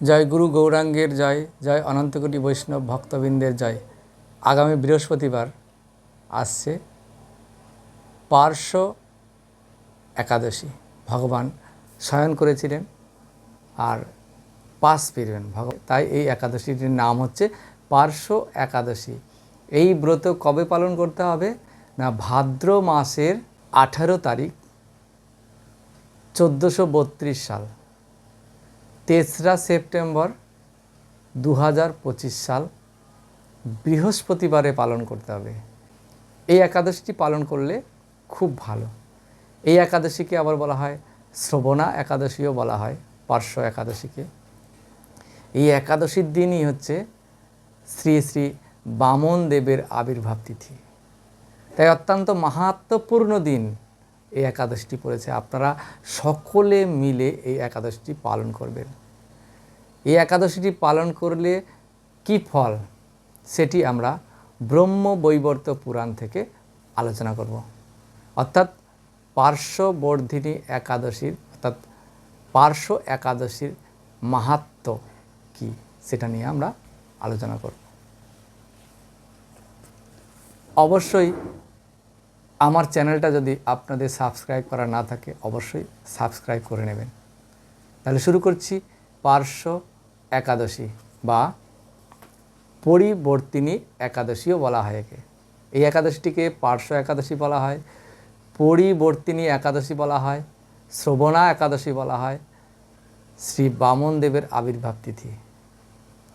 জয় গুরু গৌরাঙ্গের জয় জয় অনন্তকোটি বৈষ্ণব ভক্তবৃন্দের জয়। আগামী বৃহস্পতিবার আসছে পার্শ্ব একাদশী। ভগবান শয়ন করেছিলেন আর পাশ ফিরবেন ভগ তাই এই একাদশীটির নাম হচ্ছে পার্শ্ব একাদশী। এই ব্রত কবে পালন করতে হবে? না, ভাদ্র মাসের আঠারো তারিখ, চোদ্দোশো বত্রিশ সাল। তেসরা সেপ্টেম্বর দু হাজার পঁচিশ সাল বৃহস্পতিবারে পালন করতে হবে। এই একাদশীটি পালন করলে খুব ভালো। এই একাদশীকে আবার বলা হয় শ্রবণা একাদশীও বলা হয়, পার্শ্ব একাদশীকে। এই একাদশীর দিনই হচ্ছে শ্রী শ্রী বামন দেবের আবির্ভাব তিথি। তাই অত্যন্ত মাহাত্মপূর্ণ দিন এই একাদশীটি পড়েছে। আপনারা সকলে মিলে এই একাদশীটি পালন করবেন। এই একাদশীটি পালন করলে কি ফল? সেটি আমরা ব্রহ্ম বৈবর্ত পুরাণ থেকে আলোচনা করব। অর্থাৎ পার্শ্ববর্ধিনী একাদশীর, অর্থাৎ পার্শ্ব একাদশীর মাহাত্ম কি সেটা নিয়ে আমরা আলোচনা করব। অবশ্যই আমার চ্যানেলটা যদি আপনাদের সাবস্ক্রাইব করা না থাকে, অবশ্যই সাবস্ক্রাইব করে নেবেন। তাহলে শুরু করছি পার্শ্ব একাদশী বা পরিবর্তিনী একাদশীও বলা হয় একে। এই একাদশীটিকে পার্শ্ব একাদশী বলা হয়, পরিবর্তিনী একাদশী বলা হয়, শ্রবণা একাদশী বলা হয়, শ্রী বামন দেবের আবির্ভাব তিথি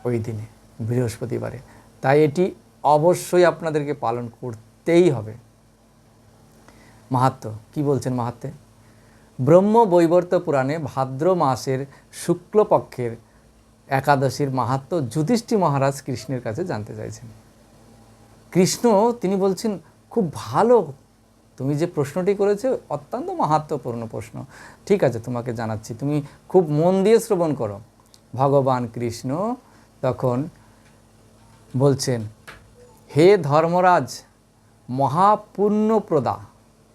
ওই দিনে, বৃহস্পতিবারে। তাই এটি অবশ্যই আপনাদেরকে পালন করতেই হবে। মাহাত্ম, কি বলছেন মাহাত্মে? ব্রহ্ম বৈবর্ত পুরাণে ভাদ্র মাসের শুক্লপক্ষের একাদশীর মাহাত্ম যুধিষ্ঠি মহারাজ কৃষ্ণের কাছে জানতে চাইছেন। কৃষ্ণ, তিনি বলছেন, খুব ভালো। তুমি যে প্রশ্নটি করেছ, অত্যন্ত মাহাত্মপূর্ণ প্রশ্ন। ঠিক আছে, তোমাকে জানাচ্ছি। তুমি খুব মন দিয়ে শ্রবণ করো। ভগবান কৃষ্ণ তখন বলছেন, হে ধর্মরাজ মহাপুণ্যপ্রদা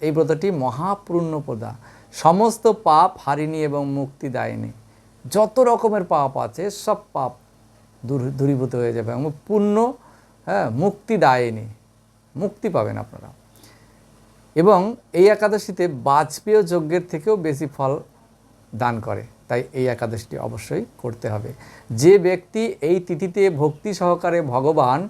এই ব্রতটি মহাপুণ্যপ্রদা সমস্ত পাপ হারিনি এবং মুক্তি দেয়নি। যত রকমের পাপ আছে, সব পাপ দূর, দূরীভূত হয়ে যাবে। এবং পুণ্য হ্যাঁ মুক্তি দেয়নি। মুক্তি পাবেন আপনারা। এবং এই একাদশীতে বাজপেয় যজ্ঞের থেকেও বেশি ফল দান করে। তাই এই একাদশীটি অবশ্যই করতে হবে। যে ব্যক্তি এই তিথিতে ভক্তি সহকারে ভগবান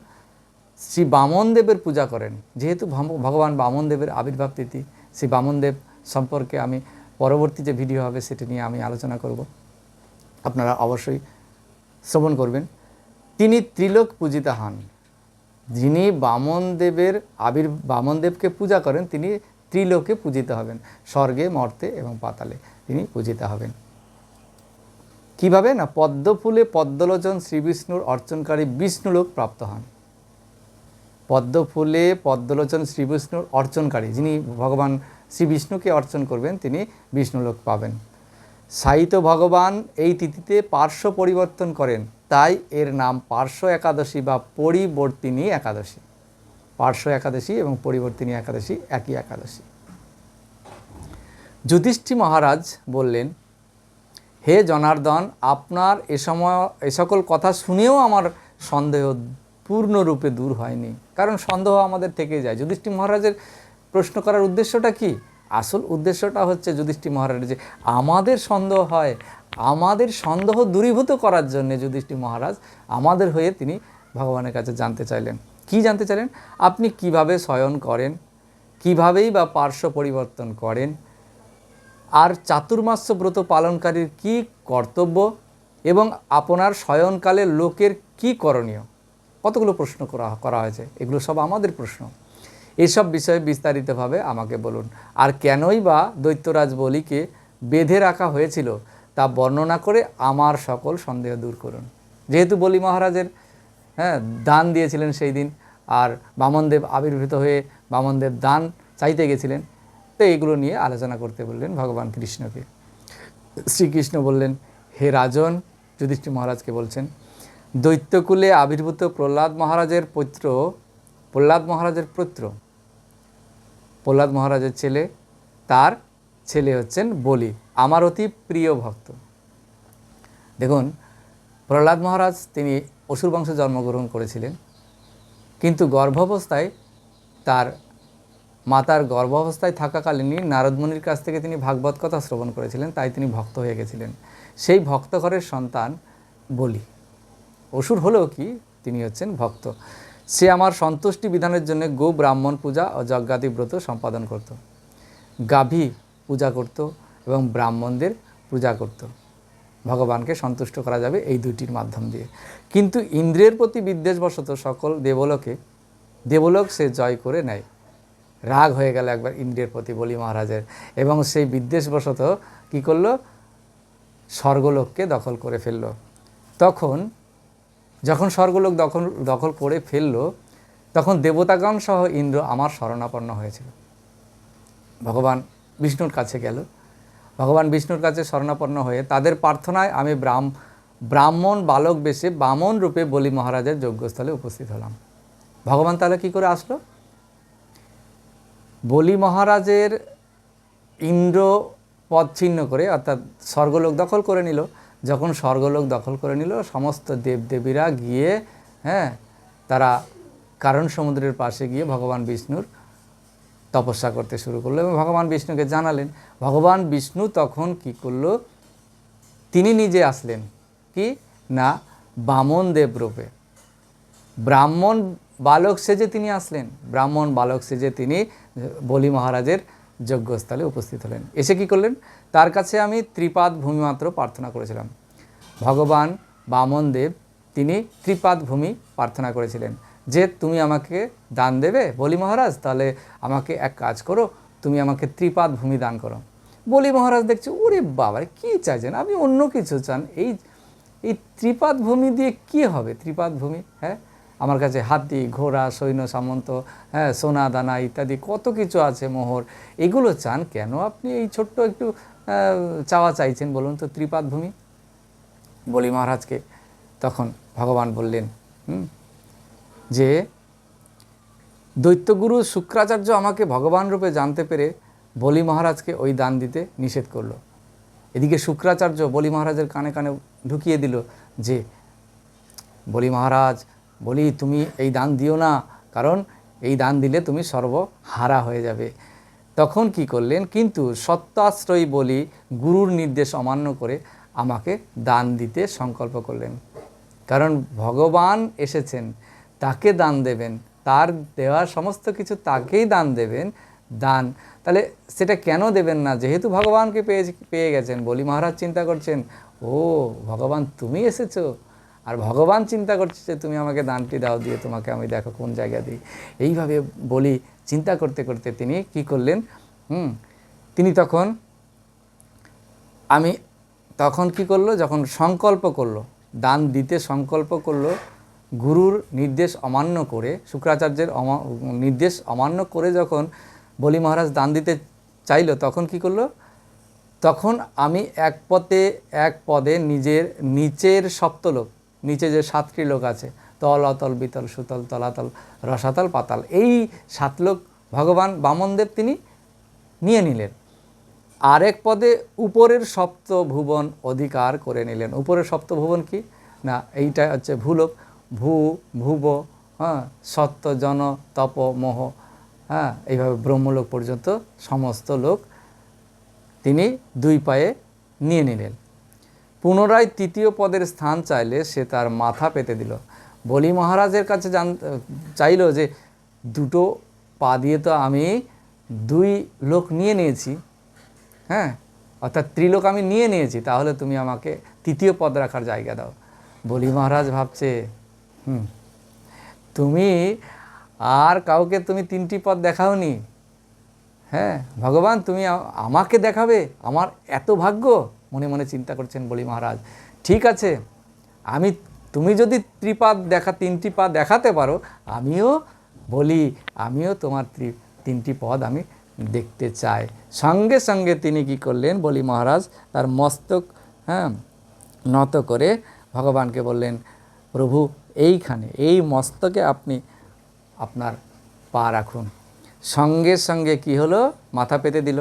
শ্রী বামনদেবের পূজা করেন, যেহেতু ভগবান বামনদেবের আবির্ভাব তিথি, শ্রী বামনদেব সম্পর্কে আমি পরবর্তী যে ভিডিও হবে, সেটি নিয়ে আমি আলোচনা করব। আপনারা অবশ্যই শ্রবণ করবেন। তিনি ত্রিলোক পূজিতা হন। যিনি বামনদেবের আবির বামনদেবকে পূজা করেন, তিনি ত্রিলোকে পূজিত হবেন। স্বর্গে, মর্তে এবং পাতালে তিনি পূজিত হবেন। কীভাবে না পদ্মফুলে পদ্মলোচন শ্রীবিষ্ণুর অর্চনকারী বিষ্ণুলোক প্রাপ্ত হন? পদ্মফুলে পদ্মলোচন শ্রীবিষ্ণুর অর্চনকারী যিনি ভগবান শ্রী বিষ্ণুকে অর্চন করবেন, তিনি বিষ্ণুলোক পাবেন। সাহিত্য ভগবান এই তিথিতে পার্শ্ব পরিবর্তন করেন। তাই এর নাম পার্শ্ব একাদশী বা পরিবর্তিনী একাদশী। পার্শ্ব একাদশী এবং পরিবর্তিনী একাদশী একই একাদশী। যুধিষ্ঠি মহারাজ বললেন, হে জনার্দন, আপনার এ সময়, এ সকল কথা শুনেও আমার সন্দেহ পূর্ণরূপে দূর হয়নি। কারণ সন্দেহ আমাদের থেকে যায়। যুধিষ্ঠি মহারাজের প্রশ্ন করার উদ্দেশ্যটা কি? আসল উদ্দেশ্যটা হচ্ছে যুধিষ্ঠি মহারাজের যে আমাদের সন্দেহ হয়, আমাদের সন্দেহ দূরীভূত করার জন্য যুধিষ্ঠি মহারাজ আমাদের হয়ে তিনি ভগবানের কাছে জানতে চাইলেন। কি জানতে চাইলেন? আপনি কীভাবে শয়ন করেন? কিভাবেই বা পার্শ্ব পরিবর্তন করেন? আর চাতুর্মাস্য ব্রত পালনকারীর কি কর্তব্য? এবং আপনার শয়নকালে লোকের কি করণীয়? কতগুলো প্রশ্ন করা করা হয়েছে। এগুলো সব আমাদের প্রশ্ন। এসব বিষয়ে বিস্তারিতভাবে আমাকে বলুন। আর কেনই বা দৈত্যরাজ বলিকে বেঁধে রাখা হয়েছিল তা বর্ণনা করে আমার সকল সন্দেহ দূর করুন। যেহেতু বলি মহারাজের হ্যাঁ দান দিয়েছিলেন সেই দিন, আর বামনদেব আবির্ভূত হয়ে বামনদেব দান চাইতে গেছিলেন, তো এগুলো নিয়ে আলোচনা করতে বললেন ভগবান কৃষ্ণকে। শ্রীকৃষ্ণ বললেন, হে রাজন, যুধিষ্ঠির মহারাজকে বলছেন, দৈত্যকুলে আবির্ভূত প্রহ্লাদ মহারাজের পুত্র, প্রহ্লাদ মহারাজের পুত্র প্রহ্লাদ মহারাজের ছেলে, তার ছেলে হচ্ছেন বলি, আমার অতি প্রিয় ভক্ত। দেখুন, প্রহ্লাদ মহারাজ তিনি অসুর বংশে জন্মগ্রহণ করেছিলেন, কিন্তু গর্ভাবস্থায় তার মাতার গর্ভাবস্থায় থাকাকালীনই নারদমণির কাছ থেকে তিনি ভাগবত কথা শ্রবণ করেছিলেন, তাই তিনি ভক্ত হয়ে গেছিলেন। সেই ভক্তঘরের সন্তান বলি। অসুর হলেও কি তিনি হচ্ছেন ভক্ত। সে আমার সন্তুষ্টি বিধানের জন্য গো ব্রাহ্মণ পূজা ও যজ্ঞাদি ব্রত সম্পাদন করত। গাভী পূজা করত এবং ব্রাহ্মণদের পূজা করত। ভগবানকে সন্তুষ্ট করা যাবে এই দুইটির মাধ্যম দিয়ে। কিন্তু ইন্দ্রের প্রতি বিদ্বেষবশত সকল দেবলোকে, দেবলোক সে জয় করে নেয়। রাগ হয়ে গেল একবার ইন্দ্রের প্রতি বলি মহারাজের এবং সেই বিদ্বেষবশত কী করল? স্বর্গলোককে দখল করে ফেলল। তখন যখন স্বর্গলোক দখল দখল করে ফেলল, তখন দেবতাগণ সহ ইন্দ্র আমার শরণাপন্ন হয়েছিল। ভগবান বিষ্ণুর কাছে গেল। ভগবান বিষ্ণুর কাছে শরণাপন্ন হয়ে তাদের প্রার্থনায় আমি ব্রাহ্ম ব্রাহ্মণ বালক বেশে বামন রূপে বলি মহারাজের যজ্ঞস্থলে উপস্থিত হলাম। ভগবান তাহলে কি করে আসলো? বলি মহারাজের ইন্দ্র পদ ছিন্ন করে, অর্থাৎ স্বর্গলোক দখল করে নিল। যখন স্বর্গলোক দখল করে নিল, সমস্ত দেবদেবীরা গিয়ে হ্যাঁ তারা কারণ সমুদ্রের পাশে গিয়ে ভগবান বিষ্ণুর তপস্যা করতে শুরু করল এবং ভগবান বিষ্ণুকে জানালেন। ভগবান বিষ্ণু তখন কি করল? তিনি নিজে আসলেন কি? না, বামন দেব রূপে। ব্রাহ্মণ বালক সেজে তিনি আসলেন। ব্রাহ্মণ বালক সেজে তিনি বলি মহারাজের যজ্ঞস্থলে উপস্থিত হলেন। এসে কি করলেন? তার কাছে আমি ত্রিপাদ ভূমি মাত্র প্রার্থনা করেছিলাম। ভগবান বামন দেব, তিনি ত্রিপাদ ভূমি প্রার্থনা করেছিলেন যে, তুমি আমাকে দান দেবে? বলি, মহারাজ, তাহলে আমাকে এক কাজ করো, তুমি আমাকে ত্রিপাদ ভূমি দান করো। বলি, মহারাজ, দেখছে, ওরে বাবা কী চাইছেন? আপনি অন্য কিছু চান। এই এই ত্রিপাদ ভূমি দিয়ে কি হবে? ত্রিপাদ ভূমি হ্যাঁ? আমার কাছে হাতি, ঘোড়া, সৈন্য, সামন্ত হ্যাঁ সোনা, দানা ইত্যাদি কত কিছু আছে মোহর। এগুলো চান কেন আপনি এই ছোট্ট একটু চাওয়া চাইছেন বলুন তো ত্রিপাদ ভূমি? বলি মহারাজকে, তখন ভগবান বললেন যে দৈত্যগুরু শুক্রাচার্য আমাকে ভগবান রূপে জানতে পেরে বলি মহারাজকে ওই দান দিতে নিষেধ করল। এদিকে শুক্রাচার্য বলি মহারাজের কানে কানে ঢুকিয়ে দিল যে, বলি মহারাজ বলি, তুমি এই দান দিও না, কারণ এই দান দিলে তুমি সর্বহারা হয়ে যাবে। তখন কি করলেন? কিন্তু সত্যাশ্রয়ী বলি, গুরুর নির্দেশ অমান্য করে আমাকে দান দিতে সংকল্প করলেন। কারণ ভগবান এসেছেন, তাকে দান দেবেন, তার দেওয়া সমস্ত কিছু তাকেই দান দেবেন, দান। তাহলে সেটা কেন দেবেন না? যেহেতু ভগবানকে পেয়ে পেয়ে গেছেন, বলি মহারাজ চিন্তা করছেন, ও, ভগবান তুমি এসেছ আর ভগবান চিন্তা করছে যে তুমি আমাকে দানটি দাও, দিয়ে তোমাকে আমি দেখো কোন জায়গা দিই। এইভাবে বলি চিন্তা করতে করতে তিনি কি করলেন? হুম, তিনি তখন, আমি তখন কি করল? যখন সংকল্প করল, দান দিতে সংকল্প করল, গুরুর নির্দেশ অমান্য করে, শুক্রাচার্যের নির্দেশ অমান্য করে যখন বলি মহারাজ দান দিতে চাইলো, তখন কি করল? তখন আমি এক পদে এক পদে নিজের, নিচের সপ্তলোক নিচে যে সাতটি লোক আছে, তল, অতল, বিতল, সুতল, তলাতল, রসাতল, পাতাল, এই সাত লোক ভগবান বামনদেব তিনি নিয়ে নিলেন। আরেক পদে উপরের সপ্ত ভুবন অধিকার করে নিলেন। উপরের সপ্ত ভুবন কি? না, এইটা হচ্ছে ভূলোক। ভূ, ভুব হ্যাঁ সত্য জন, তপ, মোহ হ্যাঁ এইভাবে ব্রহ্মলোক পর্যন্ত সমস্ত লোক তিনি দুই পায়ে নিয়ে নিলেন। পুনরায় তৃতীয় পদের স্থান চাইলে সে তার মাথা পেতে দিল। বলি মহারাজের কাছে জান, চাইলো যে, দুটো পা দিয়ে তো আমি দুই লোক নিয়ে নিয়েছি। হ্যাঁ অর্থাৎ ত্রিলোক আমি নিয়ে নিয়েছি, তাহলে তুমি আমাকে তৃতীয় পদ রাখার জায়গা দাও। বলি মহারাজ ভাবছে, হুম, তুমি আর কাউকে তুমি তিনটি পদ দেখাওনি। হ্যাঁ ভগবান তুমি আমাকে দেখাবে? আমার এত ভাগ্য? মনে মনে চিন্তা করছেন বলি মহারাজ, ঠিক আছে, আমি, তুমি যদি ত্রিপাদ দেখা, তিনটি পা দেখাতে পারো, আমিও বলি, আমিও তোমার ত্রি, তিনটি পদ আমি দেখতে চাই। সঙ্গে সঙ্গে তিনি কি করলেন বলি মহারাজ, তার মস্তক হ্যাঁ নত করে ভগবানকে বললেন, প্রভু, এইখানে, এই মস্তকে আপনি আপনার পা রাখুন। সঙ্গে সঙ্গে কি হলো? মাথা পেতে দিল।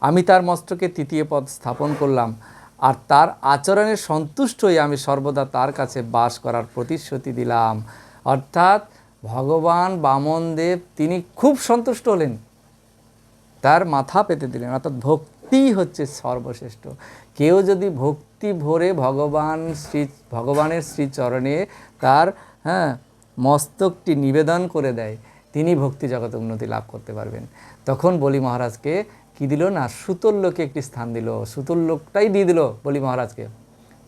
আমি তার মস্তকে তৃতীয় পদ স্থাপন করলাম আর তার আচরণে সন্তুষ্ট হয়ে আমি সর্বদা তার কাছে বাস করার প্রতিশ্রুতি দিলাম। অর্থাৎ ভগবান বামনদেব তিনি খুব সন্তুষ্ট হলেন। তার মাথা পেতে দিলেন। অর্থাৎ ভক্তি হচ্ছে সর্বশ্রেষ্ঠ। কেউ যদি ভক্তি ভরে ভগবান শ্রী, ভগবানের শ্রীচরণে তার হ্যাঁ মস্তকটি নিবেদন করে দেয়, তিনি ভক্তি জগতে উন্নতি লাভ করতে পারবেন। তখন বলি মহারাজকে কি দিল না? সুতোর লোকে একটি স্থান দিল। সুতোর লোকটাই দিয়ে দিল বলি মহারাজকে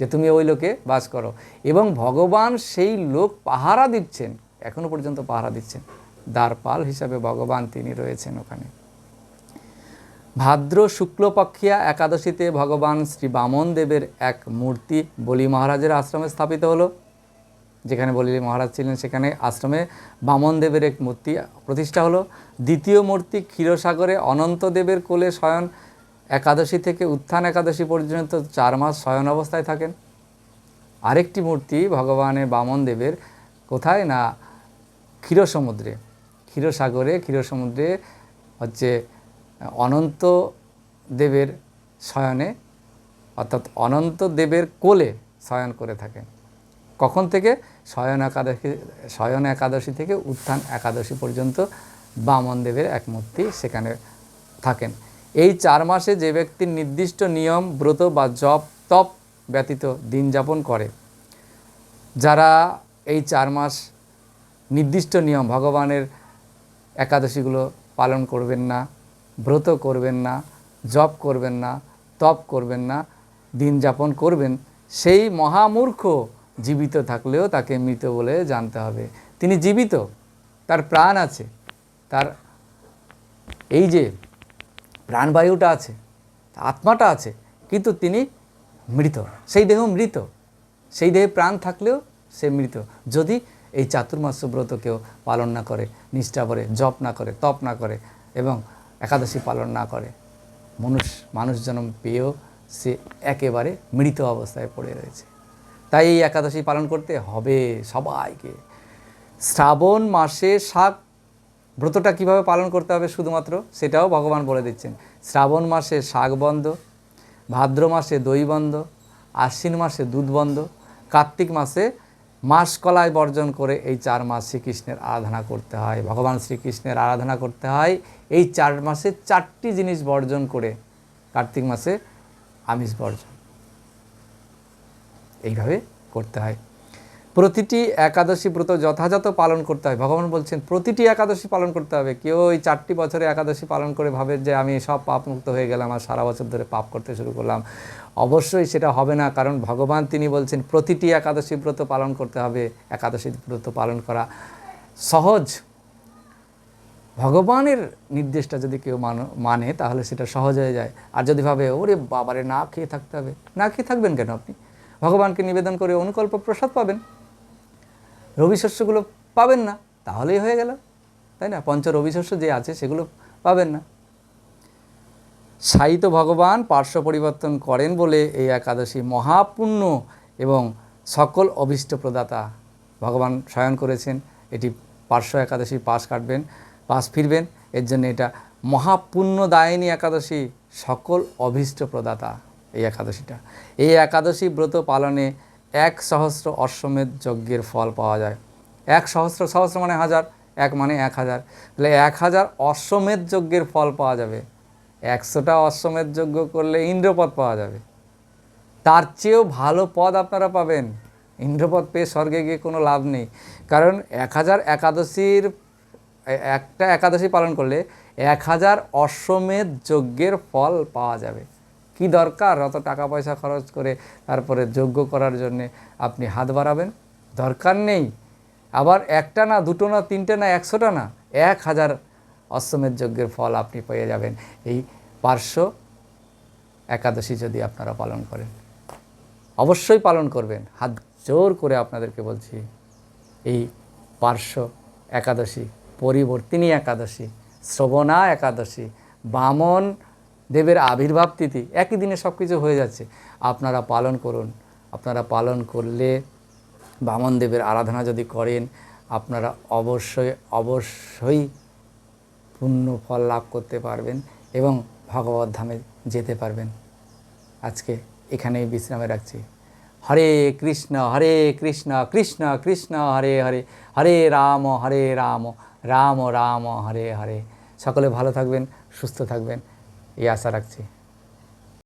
যে তুমি ওই লোকে বাস করো। এবং ভগবান সেই লোক পাহারা দিচ্ছেন, এখনও পর্যন্ত পাহারা দিচ্ছেন। দ্বারপাল হিসাবে ভগবান তিনি রয়েছেন ওখানে। ভাদ্র শুক্লপক্ষিয়া একাদশীতে ভগবান শ্রী বামন দেবের এক মূর্তি বলি মহারাজের আশ্রমে স্থাপিত হলো। যেখানে বলি মহারাজ ছিলেন, সেখানে আশ্রমে বামন দেবের এক মূর্তি প্রতিষ্ঠা হলো। দ্বিতীয় মূর্তি ক্ষীরসাগরে অনন্ত দেবের কোলে শয়ন। একাদশী থেকে উত্থান একাদশী পর্যন্ত চার মাস শয়ন অবস্থায় থাকেন। আরেকটি মূর্তি ভগবানের বামন দেবের, কোথায় না ক্ষীরসমুদ্রে। ক্ষীরসাগরে, ক্ষীরসমুদ্রে হচ্ছে অনন্ত দেবের শয়নে, অর্থাৎ অনন্ত দেবের কোলে শয়ন করে থাকেন। কখন থেকে? শয়ন একাদশী শয়ন একাদশী থেকে উত্থান একাদশী পর্যন্ত বামন দেবের এক মূর্তি সেখানে থাকেন। এই চার মাসে যে ব্যক্তির নির্দিষ্ট নিয়ম, ব্রত বা জপ, তপ ব্যতীত দিন যাপন করে, যারা এই চার মাস নির্দিষ্ট নিয়ম, ভগবানের একাদশীগুলো পালন করবেন না, ব্রত করবেন না, জপ করবেন না, তপ করবেন না, দিন যাপন করবেন, সেই মহামূর্খ জীবিত থাকলেও তাকে মৃত বলে জানতে হবে। তিনি জীবিত, তার প্রাণ আছে, তার এই যে প্রাণবায়ুটা আছে আত্মাটা আছে, কিন্তু তিনি মৃত, সেই দেহ মৃত, সেই দেহে প্রাণ থাকলেও সে মৃত। যদি এই চাতুর্মাস্য ব্রত কেউ পালন না করে, নিষ্ঠা করে জপ না করে, তপ না করে এবং একাদশী পালন না করে, মানুষ মানুষ জন্ম পেয়েও সে একেবারে মৃত অবস্থায় পড়ে রয়েছে। তাই এই একাদশী পালন করতে হবে সবাইকে। শ্রাবণ মাসে শাক ব্রতটা কীভাবে পালন করতে হবে শুধুমাত্র সেটাও ভগবান বলে দিচ্ছেন। শ্রাবণ মাসে শাক বন্ধ, ভাদ্র মাসে দই বন্ধ, আশ্বিন মাসে দুধ বন্ধ, কার্তিক মাসে মাস কলায় বর্জন করে এই চার মাস শ্রীকৃষ্ণের আরাধনা করতে হয়, ভগবান শ্রীকৃষ্ণের আরাধনা করতে হয়। এই চার মাসে চারটি জিনিস বর্জন করে কার্তিক মাসে আমিষ বর্জন। এইভাবে করতে হয়। প্রতিটি একাদশী ব্রত যথাযথ পালন করতে হয়। ভগবান বলছেন, প্রতিটি একাদশী পালন করতে হবে। কেউ ওই চারটি বছরে একাদশী পালন করে ভাবে যে, আমি সব পাপ মুক্ত হয়ে গেলাম আর সারা বছর ধরে পাপ করতে শুরু করলাম। অবশ্যই সেটা হবে না, কারণ ভগবান তিনি বলছেন, প্রতিটি একাদশী ব্রত পালন করতে হবে। একাদশী ব্রত পালন করা সহজ। ভগবানের নির্দেশটা যদি কেউ মান- মানে তাহলে সেটা সহজ হয়ে যায়। আর যদি ভাবে, ওরে বাবারে, না খেয়ে থাকতে হবে। না খেয়ে থাকবেন কেন আপনি? ভগবানকে নিবেদন করে অনুকল্প প্রসাদ পাবেন। রবি শস্যগুলো পাবেন না, তাহলেই হয়ে গেল। তাই না? পঞ্চ রবি শস্য যে আছে সেগুলো পাবেন না। সাহিত্য ভগবান পার্শ্ব পরিবর্তন করেন বলে এই একাদশী মহাপুণ্য এবং সকল অভীষ্ট প্রদাতা ভগবান শয়ন করেছেন। এটি পার্শ্ব একাদশী, পাশ কাটবেন, পাশ ফিরবেন। এর জন্য এটা মহাপুণ্যদায়িনী একাদশী, সকল অভীষ্ট প্রদাতা। এই একাদশীটা। এই একাদশী ব্রত পালনে এক সহস্র অশ্বমেধ যজ্ঞের ফল পাওয়া যায়। এক সহস্র সহস্র মানে হাজার, এক মানে এক হাজার। তাহলে এক হাজার অশ্বমেধ যজ্ঞের ফল পাওয়া যাবে। একশোটা অশ্বমেধ যজ্ঞ করলে ইন্দ্রপদ পাওয়া যাবে। তার চেয়েও ভালো পদ আপনারা পাবেন। ইন্দ্রপদ পেয়ে স্বর্গে গিয়ে কোনো লাভ নেই। কারণ এক হাজার একাদশীর একটা একাদশী পালন করলে এক হাজার অশ্বমেধ যজ্ঞের ফল পাওয়া যাবে। কি দরকার? অত টাকা পয়সা খরচ করে তারপরে যজ্ঞ করার জন্যে আপনি হাত বাড়াবেন? দরকার নেই। আবার একটা না, দুটো না, তিনটে না, একশোটা না, এক হাজার অশ্বমেধ যজ্ঞের ফল আপনি পেয়ে যাবেন। এই পার্শ্ব একাদশী যদি আপনারা পালন করেন, অবশ্যই পালন করবেন। হাত জোর করে আপনাদেরকে বলছি, এই পার্শ্ব একাদশী, পরিবর্তিনী একাদশী, শ্রবণা একাদশী, বামন দেবের আবির্ভাব তিথি, একই দিনে সব কিছু হয়ে যাচ্ছে। আপনারা পালন করুন। আপনারা পালন করলে বামন দেবের আরাধনা যদি করেন, আপনারা অবশ্যই অবশ্যই পুণ্য ফল লাভ করতে পারবেন এবং ভগবত ধামে যেতে পারবেন। আজকে এখানেই বিশ্রামে রাখছি। হরে কৃষ্ণ হরে কৃষ্ণ কৃষ্ণ কৃষ্ণ, হরে হরে হরে রাম হরে রাম রাম রাম, হরে হরে। সকলে ভালো থাকবেন, সুস্থ থাকবেন। এই আশা রাখছি।